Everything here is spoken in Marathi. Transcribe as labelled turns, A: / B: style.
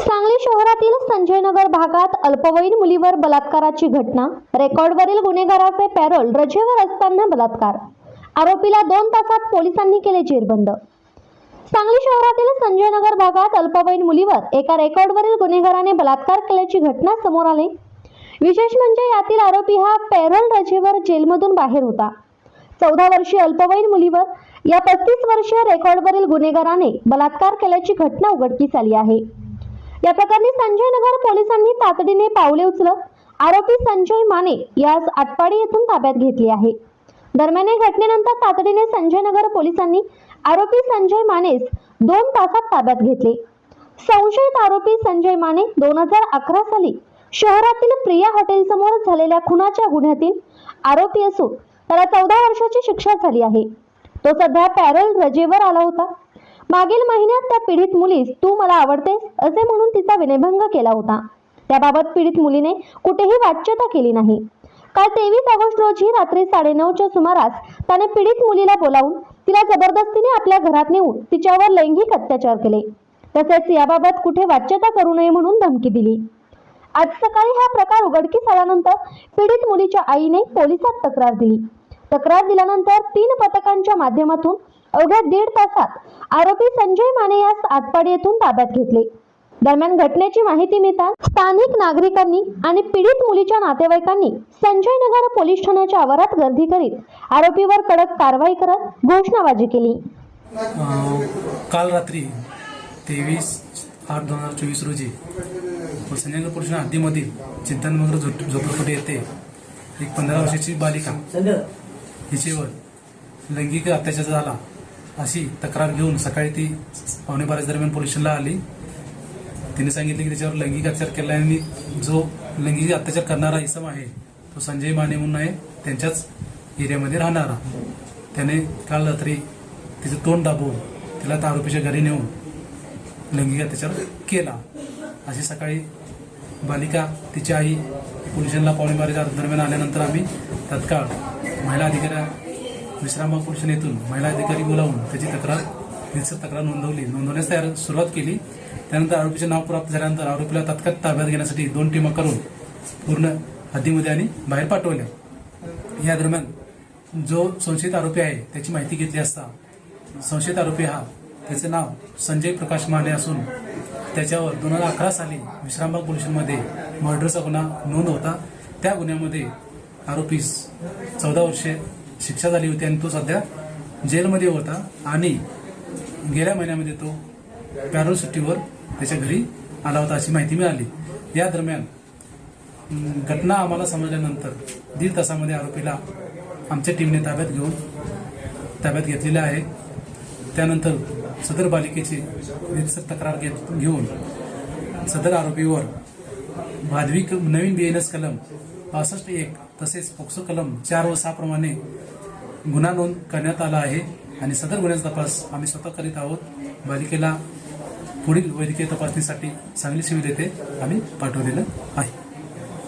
A: सांगली शहरातील संजयनगर भागात अल्पवयीन मुलीवर बलात्काराची घटना. रेकॉर्डवरील गुन्हेगाराचे पॅरोल रजेवर असताना बलात्कार. आरोपीला दोन तासात पोलिसांनी केले जेरबंद. सांगली शहरातील संजय नगर भागात अल्पवयीन मुलीवर एका रेकॉर्डवरील गुन्हेगाराने बलात्कार केल्याची घटना समोर आली. विशेष म्हणजे यातील आरोपी हा पॅरोल रजेवर जेलमधून बाहेर होता. चौदा वर्षीय अल्पवयीन मुलीवर या पस्तीस वर्षीय रेकॉर्डवरील गुन्हेगाराने बलात्कार केल्याची घटना उघडकीस आली आहे. या प्रकरणी संजय नगर पोलिसांनी तातडीने पावले उचलत आरोपी संजय माने यास आटपाडी येथून ताब्यात घेतले आहे. दरम्यान या घटनेनंतर तातडीने संजय नगर पोलिसांनी आरोपी संजय मानेस दोन तासात ताब्यात घेतले. संशयित आरोपी संजय माने दोन हजार अकरा साली शहरातील प्रिया हॉटेल समोर झालेल्या खुनाच्या गुन्ह्यातील आरोपी असून त्याला चौदा वर्षाची शिक्षा झाली आहे. तो सध्या पॅरल रजेवर आला होता. मागील महिन्यात त्या पीडित मुलीस तू मला आवडतेस असे म्हणून तिचा विनयभंग केला होता. त्याबाबत पीडित मुलीने कुठेही वाच्यता केली नाही. काल तेवीस ऑगस्ट रोजी रात्री साडेनऊच्या सुमारास त्याने पीडित मुलीला बोलावून तिला जबरदस्तीने आपल्या घरात नेऊन तिच्यावर लैंगिक अत्याचार केले. तसेच याबाबत कुठे वाच्यता करू नये म्हणून धमकी दिली. आज सकाळी हा प्रकार उघडकीस आल्यानंतर पीडित मुलीच्या आईने पोलिसात तक्रार दिली. तक्रार दिल्यानंतर तीन पथकांच्या माध्यमातून अवघ्या दीड तासात आरोपी संजय माने यास आटपाडी येथून ताब्यात घेतले. दरम्यान घटनेची माहिती मिळताच स्थानिक नागरिकांनी आणि पीडित मुलीच्या नातेवाईकांनी संजय नगर पोलीस ठाण्याच्या आवारात गर्दी करीत आरोपीवर कडक कारवाई करत घोषणाबाजी केली.
B: काल रात्री तेवीस आठ दोन हजार चोवीस रोजी संजयनगर पोलीस हद्दीमधील चिंतनमग्र झोप झोपडपट्टी येथे एक पंधरा वर्षाची बालिका हिचेवर लैंगिक अत्याचार झाला अशी तक्रार घेऊन सकाळी ती पावणे बारा दरम्यान पोलीस स्टेशनला आली. तिने सांगितले की त्याच्यावर लैंगिक अत्याचार केला आणि जो लैंगिक अत्याचार करणारा इसम आहे तो संजय माने म्हणून आहे त्यांच्याच एरियामध्ये राहणारा. त्याने काल रात्री तिचं तोंड दाबून तिला त्या आरोपीच्या घरी नेऊन लैंगिक अत्याचार केला. अशी सकाळी बालिका तिची आई पोलिसांना पावणे बाराच्या दरम्यान आल्यानंतर आम्ही तत्काळ महिला अधिकारी विश्रामा पोलीस येथून महिला अधिकारी बोलावून त्याची तक्रार निश्चित तक्रार नोंदवली. नोंदवण्यास तयार सुरुवात केली. त्यानंतर आरोपीचे नाव प्राप्त झाल्यानंतर आरोपीला तात्काळ ताब्यात घेण्यासाठी दोन टीमा करून पूर्ण हद्दीमध्ये आणि बाहेर पाठवल्या. या दरम्यान जो संशयित आरोपी आहे त्याची माहिती घेतली असता संशयित आरोपी हा त्याचे नाव संजय प्रकाश माने असून त्याच्यावर दोन हजार अकरा साली विश्रामबाग पोलिसांमध्ये मर्डरचा गुन्हा नोंद होता. त्या गुन्ह्यामध्ये आरोपीस चौदा वर्षे शिक्षा झाली होती आणि तो सध्या जेलमध्ये होता आणि गेल्या महिन्यामध्ये तो पॅरोल सुट्टीवर त्याच्या घरी आला होता अशी माहिती मिळाली. या दरम्यान घटना आम्हाला समजल्यानंतर दीड तासामध्ये आरोपीला आमच्या टीमने ताब्यात घेऊन ताब्यात घेतलेले आहे. त्यानंतर सदर बालिकेची रितसर तक्रार घेत घेऊन सदर आरोपीवर भादवी क- नवीन बी एन एस कलम पासष्ट एक तसेच पोक्सो कलम चार व सहा प्रमाणे गुन्हा नोंद करण्यात आला आहे आणि सदर गुन्ह्याचा तपास आम्ही स्वतः करीत आहोत. बालिकेला पुढील वैद्यकीय तपासणीसाठी सांगली सिव्हिल येथे आम्ही पाठवलेलं आहे.